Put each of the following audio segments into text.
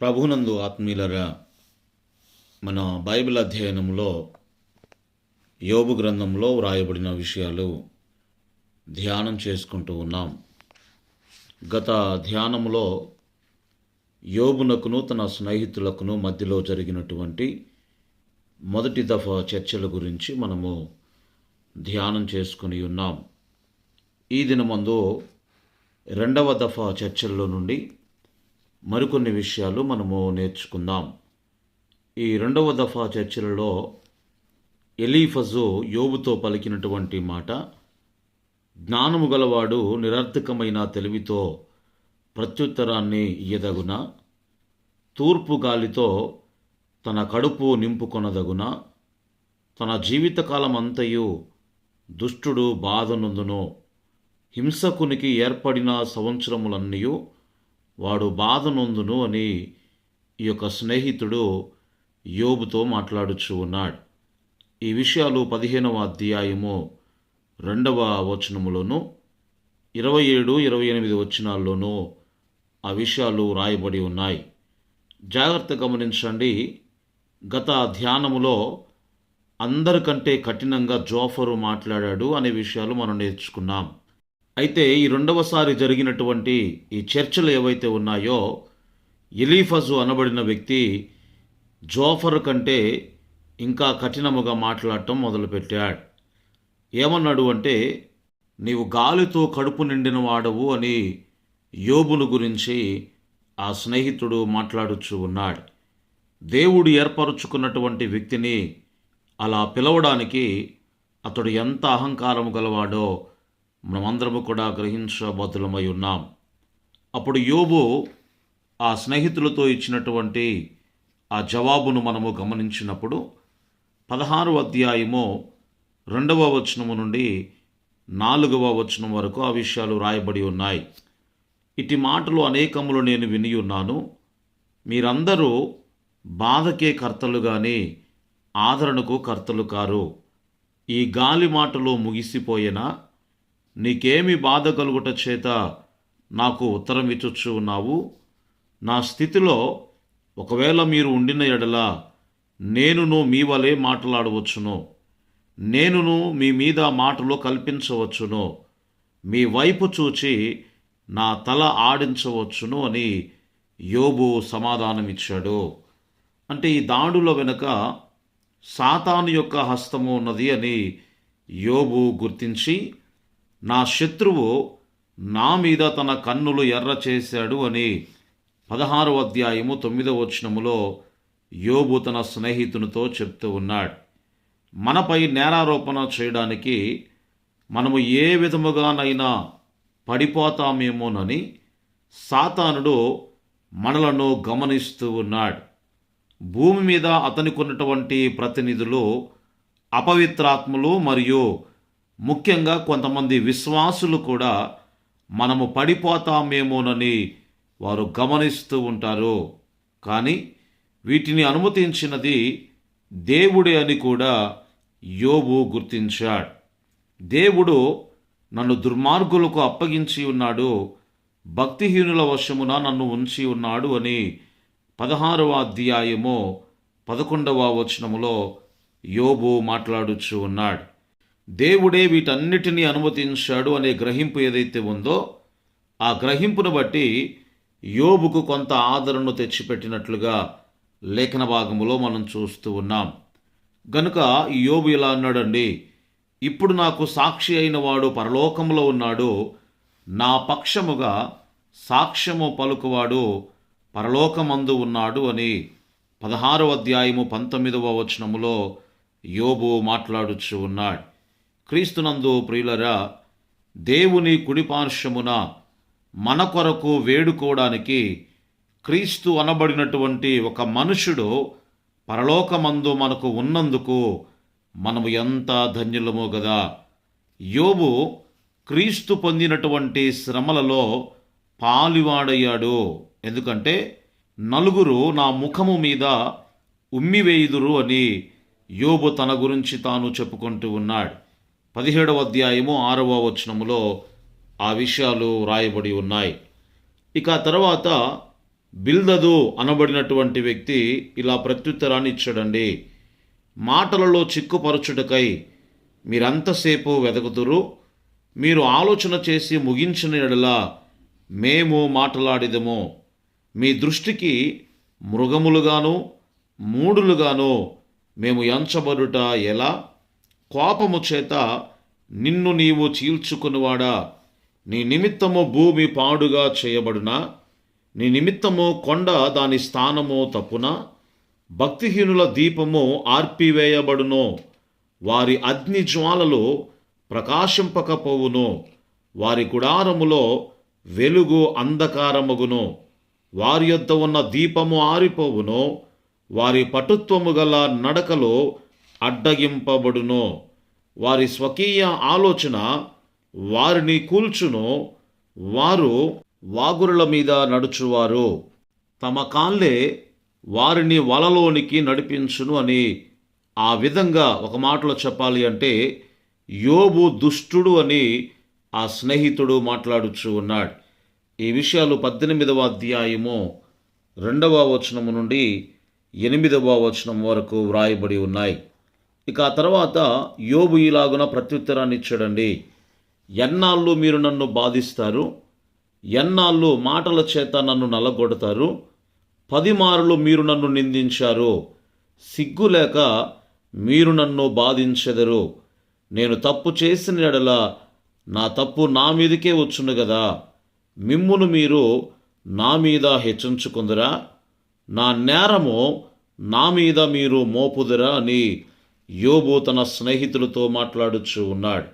ప్రభునందు ఆత్మీయులరా మన బైబిల్ అధ్యయనంలో యోబు గ్రంథంలో వ్రాయబడిన విషయాలు ధ్యానం చేసుకుంటూ ఉన్నాం. గత ధ్యానంలో యోబునకును తన స్నేహితులకును మధ్యలో జరిగినటువంటి మొదటి దఫా చర్చల గురించి మనము ధ్యానం చేసుకుని ఉన్నాం. ఈ దినమందు రెండవ దఫా చర్చల్లో నుండి మరికొన్ని విషయాలు మనము నేర్చుకుందాం. ఈ రెండవ దఫా చర్చలలో ఎలీఫజు యోబుతో పలికినటువంటి మాట జ్ఞానము గలవాడు నిరర్థకమైన తెలివితో ప్రత్యుత్తరాన్ని ఇయ్యదగున? తూర్పు గాలితో తన కడుపు నింపుకొనదగున? తన జీవితకాలం అంతయు దుష్టుడు బాధనందును హింసకునికి ఏర్పడిన సంవత్సరములన్నయూ వాడు బాధనొందును అని ఈ యొక్క స్నేహితుడు యోబుతో మాట్లాడుచు ఉన్నాడు. ఈ విషయాలు పదిహేనవ అధ్యాయము రెండవ వచనములోను ఇరవై ఏడు ఇరవై ఎనిమిది వచనాల్లోనూ ఆ విషయాలు రాయబడి ఉన్నాయి. జాగ్రత్త గమనించండి గత ధ్యానములో అందరికంటే కఠినంగా జోఫరు మాట్లాడాడు అనే విషయాలు మనం నేర్చుకున్నాం. అయితే ఈ రెండవసారి జరిగినటువంటి ఈ చర్చలు ఏవైతే ఉన్నాయో ఎలీఫజు అనబడిన వ్యక్తి జోఫర్ కంటే ఇంకా కఠినముగా మాట్లాడటం మొదలుపెట్టాడు. ఏమన్నాడు అంటే నీవు గాలితో కడుపు నిండిన వాడవు అని యోబును గురించి ఆ స్నేహితుడు మాట్లాడుచు ఉన్నాడు. దేవుడు ఏర్పరుచుకున్నటువంటి వ్యక్తిని అలా పిలవడానికి అతడు ఎంత అహంకారం గలవాడో మనమందరము కూడా గ్రహించబద్దులమై ఉన్నాం. అప్పుడు యోబు ఆ స్నేహితులతో ఇచ్చినటువంటి ఆ జవాబును మనము గమనించినప్పుడు పదహారు అధ్యాయము రెండవ వచనము నుండి నాలుగవ వచనం వరకు ఆ విషయాలు రాయబడి ఉన్నాయి. ఇటు మాటలు అనేకములు నేను విని ఉన్నాను. మీరందరూ బాధకే కర్తలు కానీ ఆదరణకు కర్తలు కారు. ఈ గాలి మాటలు ముగిసిపోయినా? నీకేమి బాధ కలుగుట చేత నాకు ఉత్తరం ఇచ్చొచ్చు ఉన్నావు? నా స్థితిలో ఒకవేళ మీరు ఉండిన ఎడల నేనును మీ వలె మాట్లాడవచ్చును. నేనును మీ మీద మాటలు కల్పించవచ్చును. మీ వైపు చూచి నా తల ఆడించవచ్చును అని యోబు సమాధానమిచ్చాడు. అంటే ఈ దాడుల వెనుక సాతాను యొక్క హస్తము ఉన్నది అని యోబు గుర్తించి నా శత్రువు నా మీద తన కన్నులు ఎర్ర చేశాడు అని పదహారవ అధ్యాయము తొమ్మిదవ వచనములో యోబు తన స్నేహితునితో చెప్తూ ఉన్నాడు. మనపై నేరారోపణ చేయడానికి మనము ఏ విధముగానైనా పడిపోతామేమోనని సాతానుడు మనలను గమనిస్తూ ఉన్నాడు. భూమి మీద అతనికి ఉన్నటువంటి ప్రతినిధులు అపవిత్రాత్మలు మరియు ముఖ్యంగా కొంతమంది విశ్వాసులు కూడా మనము పడిపోతామేమోనని వారు గమనిస్తూ ఉంటారు. కానీ వీటిని అనుమతించినది దేవుడే అని కూడా యోబు గుర్తించాడు. దేవుడు నన్ను దుర్మార్గులకు అప్పగించి ఉన్నాడు భక్తిహీనుల వశమున నన్ను ఉంచి ఉన్నాడు అని పదహారవ అధ్యాయము పదకొండవ వచనములో యోబు మాట్లాడుచు ఉన్నాడు. దేవుడే వీటన్నిటినీ అనుమతించాడు అనే గ్రహింపు ఏదైతే ఉందో ఆ గ్రహింపును బట్టి యోబుకు కొంత ఆదరణను తెచ్చిపెట్టినట్లుగా లేఖన భాగములో మనం చూస్తూ ఉన్నాం. గనుక యోబు ఇలా అన్నాడండి ఇప్పుడు నాకు సాక్షి అయిన వాడు పరలోకములో ఉన్నాడు. నా పక్షముగా సాక్ష్యము పలుకువాడు పరలోకమందు ఉన్నాడు అని పదహారవ అధ్యాయము పంతొమ్మిదవ వచనములో యోబు మాట్లాడుచు ఉన్నాడు. క్రీస్తునందు ప్రియులరా దేవుని కుడిపార్శ్వమున మన కొరకు వేడుకోవడానికి క్రీస్తు అనబడినటువంటి ఒక మనుషుడు పరలోకమందు మనకు ఉన్నందుకు మనము ఎంత ధన్యులమో గదా. యోబు క్రీస్తు పొందినటువంటి శ్రమలలో పాలివాడయ్యాడు. ఎందుకంటే నలుగురు నా ముఖము మీద ఉమ్మివేయుదురు అని యోబు తన గురించి తాను చెప్పుకుంటూ ఉన్నాడు. పదిహేడవ అధ్యాయము ఆరవ వచనములో ఆ విషయాలు వ్రాయబడి ఉన్నాయి. ఇక తర్వాత బిల్దదు అనబడినటువంటి వ్యక్తి ఇలా ప్రత్యుత్తరాన్ని ఇచ్చాడండి. మాటలలో చిక్కుపరచుటకై మీరంతసేపు వెదకుతురు? మీరు ఆలోచన చేసి ముగించిన ఎడలా మేము మాట్లాడిదము. మీ దృష్టికి మృగములుగాను మూడులుగాను మేము ఎంచబడుట ఎలా? కోపము చేత నిన్ను నీవు చీల్చుకునివాడా? నీ నిమిత్తము భూమి పాడుగా చేయబడునా? నీ నిమిత్తము కొండ దాని స్థానము తప్పున? భక్తిహీనుల దీపము ఆర్పివేయబడును? వారి అగ్ని జ్వాలలు ప్రకాశింపకపోవును? వారి గుడారములో వెలుగు అంధకారమగును. వారి యొద్ద ఉన్న దీపము ఆరిపోవును? వారి పటుత్వము గల నడకలు అడ్డగింపబడును. వారి స్వకీయ ఆలోచన వారిని కూల్చును. వారు వాగురుల మీద నడుచువారు. తమ కాళ్ళే వారిని వలలోనికి నడిపించును అని ఆ విధంగా ఒక మాటలో చెప్పాలి అంటే యోబు దుష్టుడు అని ఆ స్నేహితుడు మాట్లాడుచు ఉన్నాడు. ఈ విషయాలు పద్దెనిమిదవ అధ్యాయము రెండవ వచనము నుండి ఎనిమిదవ వచనం వరకు వ్రాయబడి ఉన్నాయి. ఇక ఆ తర్వాత యోబు ఇలాగున ప్రత్యుత్తరాన్ని ఇచ్చాడండి. ఎన్నాళ్ళు మీరు నన్ను బాధిస్తారు? ఎన్నాళ్ళు మాటల చేత నన్ను నలగొడతారు? పది మారులు మీరు నన్ను నిందించారు? సిగ్గు లేక మీరు నన్ను బాధించెదరు? నేను తప్పు చేసిన ఎడల నా తప్పు నా మీదకే వచ్చును కదా మిమ్మును మీరు నా మీద హెచ్చించుకుందరా? నా నేరము నా మీద మీరు మోపుదరా అని యోబు తన స్నేహితులతో మాట్లాడుచు ఉన్నాడు.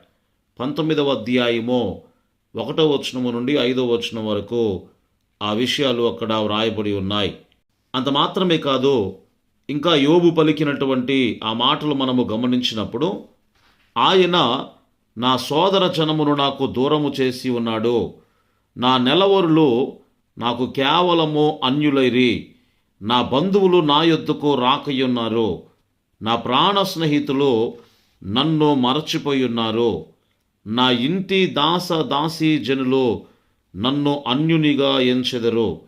పంతొమ్మిదవ అధ్యాయము ఒకటో వచనము నుండి ఐదో వచనం వరకు ఆ విషయాలు అక్కడ వ్రాయబడి ఉన్నాయి. అంత మాత్రమే కాదు ఇంకా యోబు పలికినటువంటి ఆ మాటలు మనము గమనించినప్పుడు ఆయన నా సోదర జనమును నాకు దూరము చేసి ఉన్నాడు. నా నెలవరులు నాకు కేవలము అన్యులైరి. నా బంధువులు నా యొద్దకు రాకయున్నారు. నా ప్రాణ స్నేహితులు నన్ను మరచిపోయి ఉన్నారు. నా ఇంటి దాస దాసీ జనులు నన్ను అన్యునిగా ఎంచెదరు.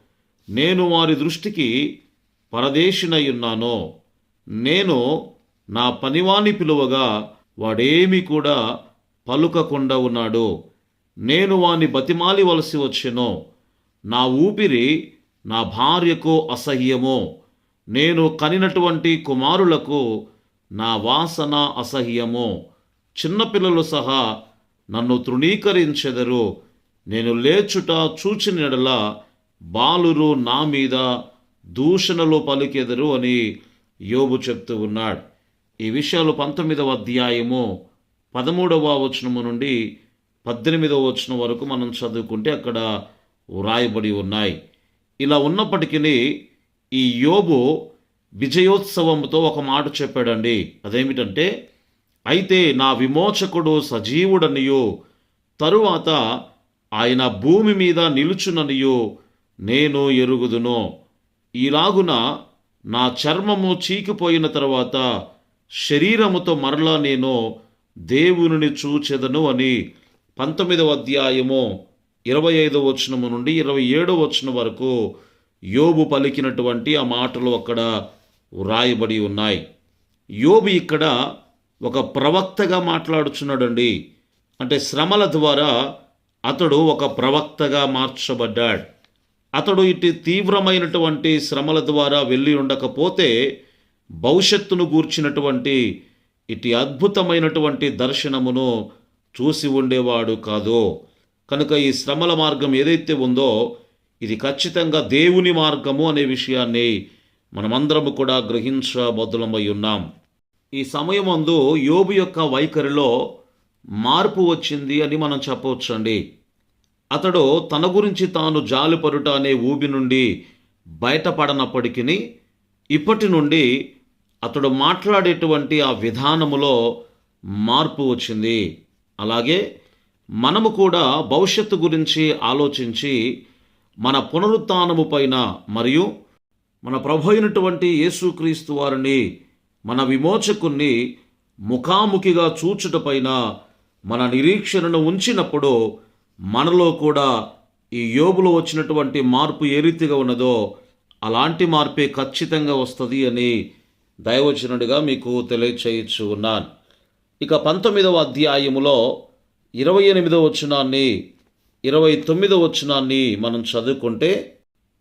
నేను వారి దృష్టికి పరదేశినై ఉన్నాను. నేను నా పనివాని పిలువగా వాడేమి కూడా పలుకకుండా ఉన్నాడు. నేను వాని బతిమాలివలసి వచ్చెను. నా ఊపిరి నా భార్యకు అసహ్యము. నేను కనినటువంటి కుమారులకు నా వాసన అసహ్యము. చిన్నపిల్లలు సహా నన్ను తృణీకరించెదరు. నేను లేచుట చూచిన ఎడల బాలురు నా మీద దూషణలు పలికెదరు అని యోబు చెప్తూ ఉన్నాడు. ఈ విషయాలు పంతొమ్మిదవ అధ్యాయము పదమూడవ వచనము నుండి పద్దెనిమిదవ వచనం వరకు మనం చదువుకుంటే అక్కడ వ్రాయబడి ఉన్నాయి. ఇలా ఉన్నప్పటికీ ఈ యోబు విజయోత్సవంతో ఒక మాట చెప్పాడండి. అదేమిటంటే అయితే నా విమోచకుడు సజీవుడనియు తరువాత ఆయన భూమి మీద నిలుచుననియు నేను ఎరుగుదును. ఈలాగున నా చర్మము చీకిపోయిన తర్వాత శరీరముతో మరలా నేను దేవునిని చూచెదను అని పంతొమ్మిదవ అధ్యాయము ఇరవై ఐదవ వచనము నుండి ఇరవై ఏడవ వచనం వరకు యోబు పలికినటువంటి ఆ మాటలు అక్కడ వ్రాయబడి ఉన్నాయి. యోబు ఇక్కడ ఒక ప్రవక్తగా మాట్లాడుచున్నాడండి. అంటే శ్రమల ద్వారా అతడు ఒక ప్రవక్తగా మార్చబడ్డాడు. అతడు ఇటు తీవ్రమైనటువంటి శ్రమల ద్వారా వెళ్ళి ఉండకపోతే భవిష్యత్తును గూర్చినటువంటి ఇటు అద్భుతమైనటువంటి దర్శనమును చూసి ఉండేవాడు కాదు. కనుక ఈ శ్రమల మార్గం ఏదైతే ఉందో ఇది ఖచ్చితంగా దేవుని మార్గము అనే విషయాన్ని మనమందరము కూడా గ్రహించబద్దులమై ఉన్నాం. ఈ సమయమందు యోబు యొక్క వైఖరిలో మార్పు వచ్చింది అని మనం చెప్పవచ్చండి. అతడు తన గురించి తాను జాలిపరుట అనే ఊబి నుండి బయటపడనప్పటికీ ఇప్పటి నుండి అతడు మాట్లాడేటువంటి ఆ విధానములో మార్పు వచ్చింది. అలాగే మనము కూడా భవిష్యత్తు గురించి ఆలోచించి మన పునరుత్నము పైన మరియు మన ప్రభు అయినటువంటి యేసుక్రీస్తు వారిని మన విమోచకుణ్ణి ముఖాముఖిగా చూచుట పైన మన నిరీక్షణను ఉంచినప్పుడు మనలో కూడా ఈ యోబులో వచ్చినటువంటి మార్పు ఏ రీతిగా ఉన్నదో అలాంటి మార్పే ఖచ్చితంగా వస్తుంది అని దయవచనుడిగా మీకు తెలియచేయచ్చు ఉన్నాను. ఇక పంతొమ్మిదవ అధ్యాయములో ఇరవై ఎనిమిదవ వచనాన్ని ఇరవై తొమ్మిదో వచనాన్ని మనం చదువుకుంటే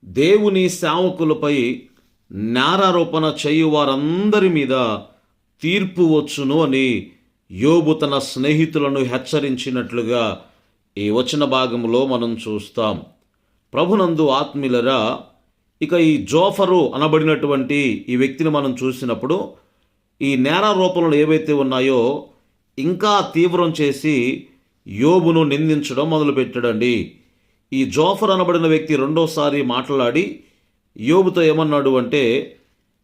దేవుని సేవకులపై నేరారోపణ చేయు వారందరి మీద తీర్పు వచ్చును అని యోబు తన స్నేహితులను హెచ్చరించినట్లుగా ఈ వచన భాగంలో మనం చూస్తాం. ప్రభునందు ఆత్మీయులరా ఇక ఈ జోఫరు అనబడినటువంటి ఈ వ్యక్తిని మనం చూసినప్పుడు ఈ నేరారోపణలు ఏవైతే ఉన్నాయో ఇంకా తీవ్రం చేసి యోబును నిందించడం మొదలుపెట్టాడండి. ఈ జోఫర్ అనబడిన వ్యక్తి రెండోసారి మాట్లాడి యోబుతో ఏమన్నాడు అంటే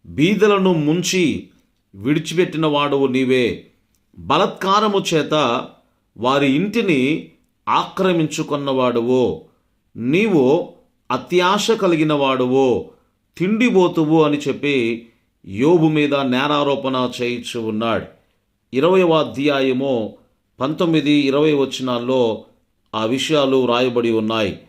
బీదలను ముంచి విడిచిపెట్టిన వాడవు నీవే. బలత్కారము చేత వారి ఇంటిని ఆక్రమించుకున్నవాడువో నీవు అత్యాశ కలిగిన వాడువో తిండిపోతువు అని చెప్పి యోబు మీద నేరారోపణ చేయించి ఉన్నాడు. ఇరవయవ అధ్యాయము పంతొమ్మిది ఇరవై వచనాల్లో ఆ విషయాలు రాయబడి ఉన్నాయి.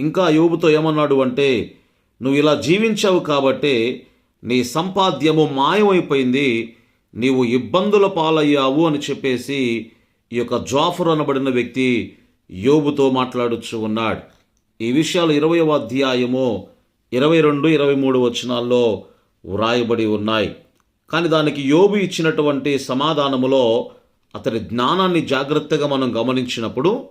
ఇంకా యోబుతో ఏమన్నాడు అంటే నువ్వు ఇలా జీవించావు కాబట్టే నీ సంపాద్యము మాయమైపోయింది నీవు ఇబ్బందుల పాలయ్యావు అని చెప్పేసి ఈ యొక్క జాఫర్ అనబడిన వ్యక్తి యోబుతో మాట్లాడుచు ఉన్నాడు. ఈ విషయాలు ఇరవయవ అధ్యాయము ఇరవై రెండు ఇరవై మూడు వచనాల్లో వ్రాయబడి ఉన్నాయి. కానీ దానికి యోబు ఇచ్చినటువంటి సమాధానములో అతని జ్ఞానాన్ని జాగ్రత్తగా మనం గమనించినప్పుడు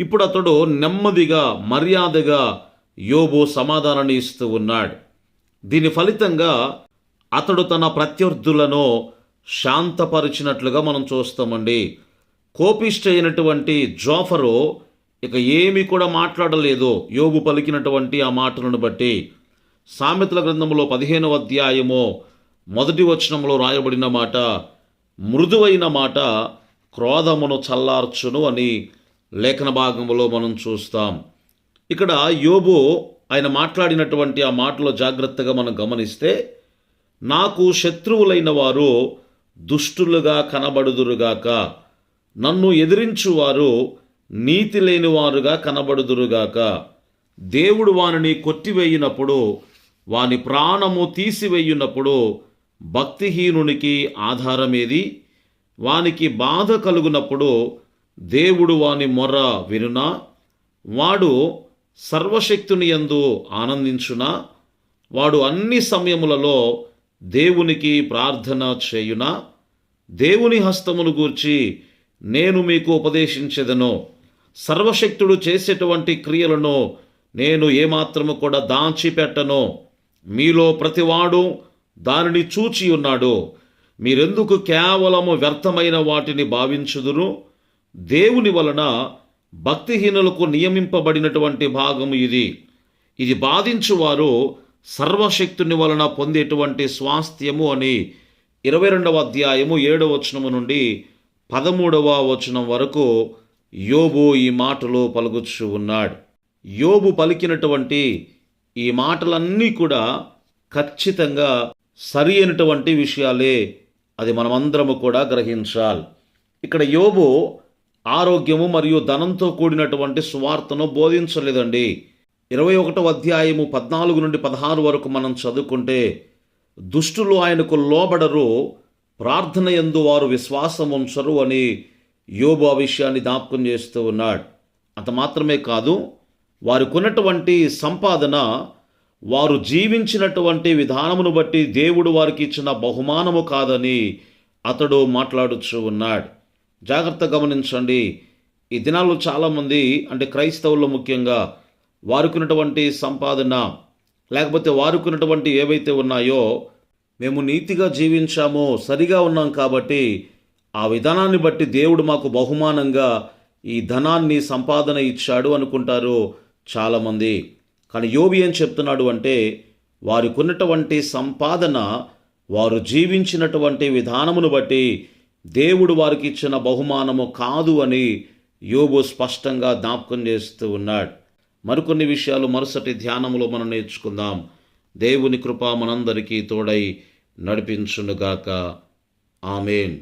ఇప్పుడు అతడు నెమ్మదిగా మర్యాదగా యోబు సమాధానాన్ని ఇస్తూ ఉన్నాడు. దీని ఫలితంగా అతడు తన ప్రత్యర్థులను శాంతపరిచినట్లుగా మనం చూస్తామండి. కోపిష్ట అయినటువంటి జోఫరు ఇక ఏమీ కూడా మాట్లాడలేదు. యోబు పలికినటువంటి ఆ మాటలను బట్టి సామెతల గ్రంథంలో పదిహేనవ అధ్యాయము మొదటి వచనంలో రాయబడిన మాట మృదువైన మాట క్రోధమును చల్లార్చును అని లేఖన భాగంలో మనం చూస్తాం. ఇక్కడ యోబు ఆయన మాట్లాడినటువంటి ఆ మాటలో జాగ్రత్తగా మనం గమనిస్తే నాకు శత్రువులైన వారు దుష్టులుగా కనబడుదురుగాక నన్ను ఎదిరించువారు నీతి లేని వారుగా కనబడుదురుగాక దేవుడు వానిని కొట్టివేయినప్పుడు వాని ప్రాణము తీసివేయునప్పుడు భక్తిహీనునికి ఆధారమేది? వానికి బాధ కలుగునప్పుడు దేవుడు వాని మొర్ర వినునా? వాడు సర్వశక్తుని యందు ఆనందించునా? వాడు అన్ని సమయములలో దేవునికి ప్రార్థన చేయునా? దేవుని హస్తమును గూర్చి నేను మీకు ఉపదేశించెదను. సర్వశక్తుడు చేసేటువంటి క్రియలను నేను ఏమాత్రము కూడా దాచిపెట్టను. మీలో ప్రతివాడు దానిని చూచి ఉన్నాడు మీరెందుకు కేవలము వ్యర్థమైన వాటిని భావించుదురు? దేవుని వలన భక్తిహీనులకు నియమింపబడినటువంటి భాగము ఇది. ఇది బాధించువారు సర్వశక్తుని వలన పొందేటువంటి స్వాస్థ్యము అని ఇరవై రెండవ అధ్యాయము ఏడవ వచనము నుండి పదమూడవ వచనం వరకు యోబు ఈ మాటలు పలుకుచు ఉన్నాడు. యోబు పలికినటువంటి ఈ మాటలన్నీ కూడా ఖచ్చితంగా సరి అయినటువంటి విషయాలే అది మనమందరము కూడా గ్రహించాలి. ఇక్కడ యోబు ఆరోగ్యము మరియు ధనంతో కూడినటువంటి సువార్తను బోధించలేదండి. ఇరవై ఒకటో అధ్యాయము పద్నాలుగు నుండి పదహారు వరకు మనం చదువుకుంటే దుష్టులు ఆయనకు లోబడరు ప్రార్థన ఎందు వారు విశ్వాసం ఉంచరు అని యోబు ఆ విషయాన్ని జ్ఞాపకం చేస్తూ ఉన్నాడు. అంత మాత్రమే కాదు వారికి ఉన్నటువంటి సంపాదన వారు జీవించినటువంటి విధానమును బట్టి దేవుడు వారికి ఇచ్చిన బహుమానము కాదని అతడు మాట్లాడుచు ఉన్నాడు. జాగ్రత్త గమనించండి. ఈ దినాల్లో చాలామంది అంటే క్రైస్తవుల్లో ముఖ్యంగా వారుకున్నటువంటి సంపాదన లేకపోతే వారుకున్నటువంటి ఏవైతే ఉన్నాయో మేము నీతిగా జీవించామో సరిగా ఉన్నాం కాబట్టి ఆ విధానాన్ని బట్టి దేవుడు మాకు బహుమానంగా ఈ ధనాన్ని సంపాదన ఇచ్చాడు అనుకుంటారు చాలామంది. కానీ యోబి ఏం చెప్తున్నాడు అంటే వారికున్నటువంటి సంపాదన వారు జీవించినటువంటి విధానమును బట్టి దేవుడు వారికి ఇచ్చిన బహుమానము కాదు అని యోబు స్పష్టంగా జ్ఞాపకం చేస్తూ ఉన్నాడు. మరికొన్ని విషయాలు మరుసటి ధ్యానంలో మనం నేర్చుకుందాం. దేవుని కృప మనందరికీ తోడై నడిపించునుగాక. ఆమెన్.